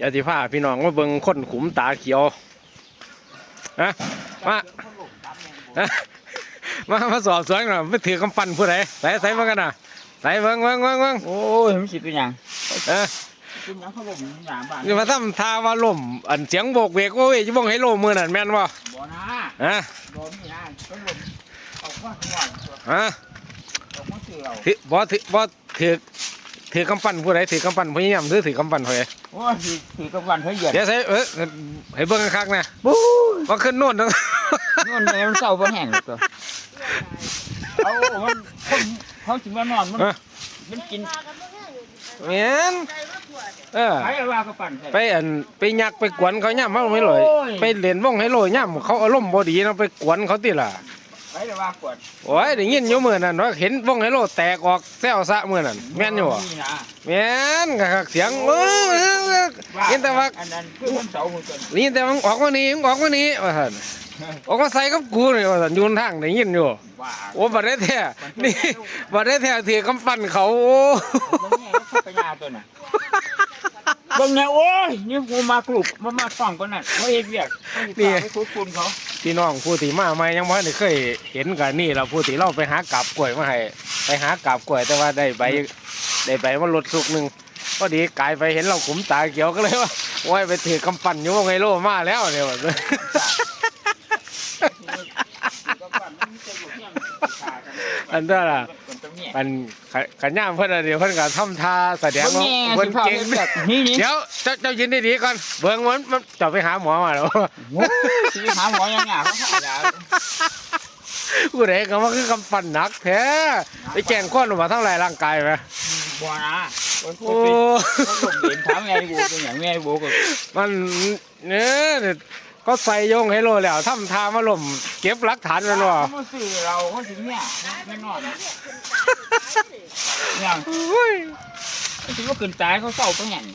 ยาติผ้าพี่น้องมาเบิ่งคนขุมตาเขียวฮะมาฮะมามาสอบสวนหน่อยไม่ถือกำปั้นผู้ใดใส่ใส่มากันน่ะใส่เบิ่งเบิ่งเบิ่งเบิ่งโอ้ยมันสิเป็นหยังเออเป็นหยังเขาบอกมันหยังบ้านนี่มาทำท่าว่าล่มอันเสียงโบกเวกโอ้ยจะบ่งให้ล่มมือนั่นแม่นบ่บ่นะฮะบ่มีนะต้องลมออกมาข้างนอกฮะออกมาเสือเอาถือบ่ถือบ่ถือ ถือกำปั้นผู้ใดถือกำปั้นพยายามถือถือกำปั้นผู้ใดโอ้ยถือถือกำวันเฮ้ยเหยียดเดี๋ยวใส่เออให้เบิ่งคักๆนะบู๊ว่าขึ้นโน่นนะนอนแม่มันเศร้าบ่แห้งตัวเอามันคนเขาสิมานอนมันเออมันกินแม่นเออไปว่าก็ปั่นใส่ไปอันไปยักไปกวนเขาย่ำเขาไม่เลยโอ้ยไปเล่นวงไฮโลย่ำเขาอารมณ์บ่ดีเนาะไปกวนเขาติล่ะ ไปแต่ว่ากวดโอ้ยได้ยินอยู่มื้อนั้นว่าเห็นวงไฮโลแตกออกแซวซะมื้อนั้นแม่นอยู่บ่นี่นะแม่นคักๆเสียงเออเออเออยินแต่ว่าอันนั้นคือมันเสาหัวจนยินแต่ว่าออกมานี่ออกมานี่ว่าซั่นออกมาใส่กับกูนี่ว่าซั่นอยูนทางได้ยินอยู่ ว่าโอ้บ่ได้แท้นี่บ่ได้แท้ถือกำปั้นเขาโอ้ มันแม่ก็เข้าไปยาตัวน่ะเบิ่งเนี่ยโอ้ยนี่กูมากรุบมามาฟังก่อนน่ะเขาเฮ็ดเวียกเขาสิพาไปทุบคุณเขา พี่น้องผู้ที่มาใหม่ยังบ่ได้เคยเห็นกันนี่เราผู้ที่เราไปหากาบกล้วยมาให้ไปหากาบกล้วยแต่ว่าได้ใบได้ใบมาลดสุกหนึงพอดีกลายไปเห็นเราขุมตาเขียวก็เลยว่าโอ้ยไปถือกำปั้นอยู่ว่าไงโลมาแล้วเนี่ยว่าอันนั้นล่ะอัน ขะขันย่ามเพิ่นน่ะเดี๋ยวเพิ่นก็ทำท่าแสดงว่าเพิ่นเก่งนี่นี่เดี๋ยวเจ้าเจ้ายินดีๆก่อนเบิ่งมันมันเจะไปหาหมอมาแล้วโอ้ยสิหาหมอยังไงเขาขายยาผู้ใดก็ว่าคือกำปั้นหนักแท้ไปแจ้งคนว่าทั้งหลายร่างกายไหมบัวนะโอ้โอ้ผมเห็นถามแม่บูเป็นอย่างแม่บูก็มันเนี่ย ก็ใส่โยงให้โลแล้วทำทามาล่มเก็บหลักฐานมันว่าเขาซื้อเราเขาถึงเนี่ยไม่นอนอย่างโอ้ยถือว่าขึ้นตายเขาเศร้าไปเห็น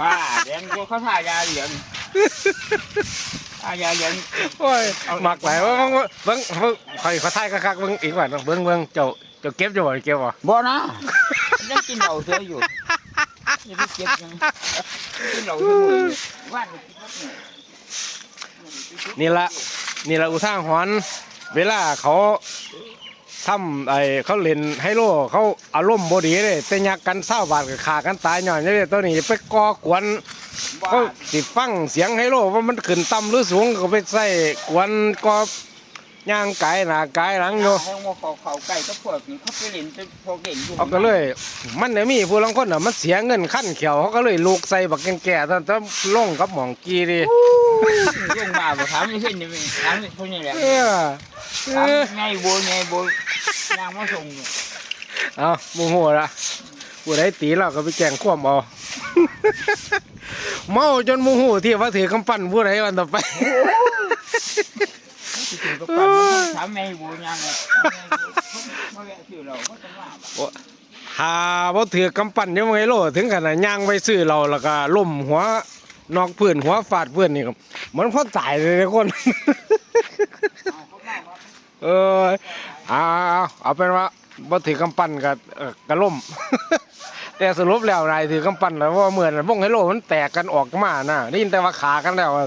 ว่าเดี๋ยวเขาทายาเหลืองทายาเหลืองโอ้ยหมักไหลายว่าเบิ่งเบิ่งเบิ่งคอยเขาทายคักๆเบิ่งอีกว่าเบิ่งเบิ่งเจ้าเจ้าเก็บอยู่บ่เก็บบ่บ่นะยังกินเหล้าเสืออยู่ ยังไม่เก็บยังกินเหล้าอยู่ว่านนี่ละนี่ละอุทาหรณ์เวลาเขาทำไอ้เขาเล่นไฮโลเขาอารมณ์บ่ดีเลยแต่ยักกันเศร้าบาดก็ขากันตายหน่อยนี่ตัวนี้ไปก่อกวนเขาสิฟังเสียงไฮโลว่ามันขึ้นต่ำหรือสูงก็ไปใส่กวนก็ ย่างกายหน้ากายหลังอยู่ให้ว่าเขาเขาไก่ก็พวกนี้เขาไปเล่นเป็นพวกเด่นอยู่เขาก็เลย มันเนี่ยมีผู้ลางคนอะมันเสียเงินขั้นเขียวเขาก็เลยลูกใส่บักแก่ๆท่านจะลงกับหมองกีดิลงมาบ่ถามไม่เช่นนี่ถามพวกนี้แหละเออเอถามอไงโบไงโบยางมาส่งอยู่เอาโมโหละผู้ใดตีเราก็ไปแจ้งความเอาเมาจนโมโหที่ว่าถือกำปั้นผู้ใดวันต่อไปสิ ถึงก็ปั่นถามไงโบยางเลยมาแวะซื้อเราก็ต้องว่าหาบ่ถือกำปั้นยังไงโลถึงขนาดย่างไปซื้อเราแล้วก็ล่มหัวนอกพื้นหัวฟาดเพื้นนี่ครับมันพอตายเลยทุกคนเออเอาเอาเอาเป็นว่าบ่ถือกำปั้นกับกระล่ม แต่สรุปแล้วนายถือกำปั้นแล้วว่าเหมือนวงไฮโลมันแตกกันออกมาน่ะได้ยินแต่ว่าขากันแล้วว่า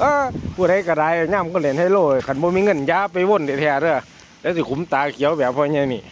เออผู้ใดก็ได้ย่ำก็เล่นให้โลขันบ่มีเงินยาไปว่นแท้ๆเด้อแล้วสิขุมตาเขียวแบบพ่อใหญ่นี่